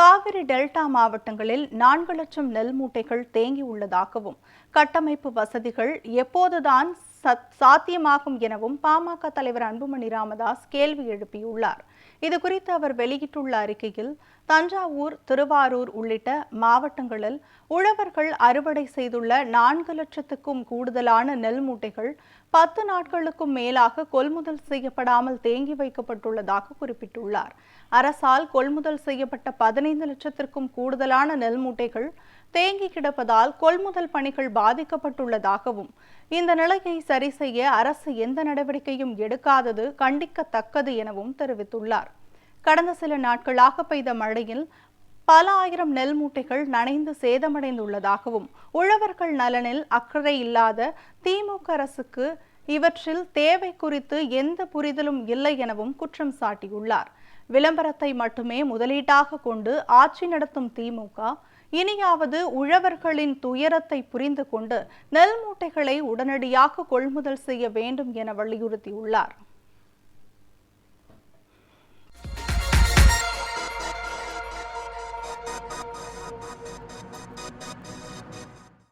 Kaveri delta மாவட்டங்களில் நான்கு லட்சம் நெல் மூட்டைகள் தேங்கியுள்ளதாகவும் கட்டமைப்பு வசதிகள் எப்போதுதான் சாத்தியமாகும் எனவும் பாமக தலைவர் அன்புமணி ராமதாஸ் கேள்வி எழுப்பியுள்ளார். இது குறித்து அவர் வெளியிட்டுள்ள அறிக்கையில் தஞ்சாவூர் திருவாரூர் உள்ளிட்ட மாவட்டங்களில் உழவர்கள் அறுவடை செய்துள்ள நான்கு லட்சத்துக்கும் கூடுதலான நெல் மூட்டைகள் பத்து நாட்களுக்கும் மேலாக கொள்முதல் செய்யப்படாமல் தேங்கி வைக்கப்பட்டுள்ளதாக குறிப்பிட்டுள்ளார். அரசால் கொள்முதல் செய்யப்பட்ட பதினைந்து லட்சத்திற்கும் கூடுதலான நெல் மூட்டைகள் தேங்கி கிடப்பதால் கொள்முதல் பணிகள் பாதிக்கப்பட்டுள்ளதாகவும் இந்த நிலையை சரி செய்ய அரசு எந்த நடவடிக்கையும் எடுக்காதது கண்டிக்கத்தக்கது எனவும் தெரிவித்துள்ளார். கடந்த சில நாட்களாக பெய்த மழையில் பல ஆயிரம் நெல் மூட்டைகள் நனைந்து சேதமடைந்துள்ளதாகவும் உழவர்கள் நலனில் அக்கறை இல்லாத திமுக அரசுக்கு இவற்றில் தேவை குறித்து எந்த புரிதலும் இல்லை எனவும் குற்றம் சாட்டியுள்ளார். விளம்பரத்தை மட்டுமே முதலீட்டாக கொண்டு ஆட்சி நடத்தும் திமுக இனியாவது உழவர்களின் துயரத்தை புரிந்து கொண்டு நெல் மூட்டைகளை உடனடியாக கொள்முதல் செய்ய வேண்டும் என வலியுறுத்தியுள்ளார்.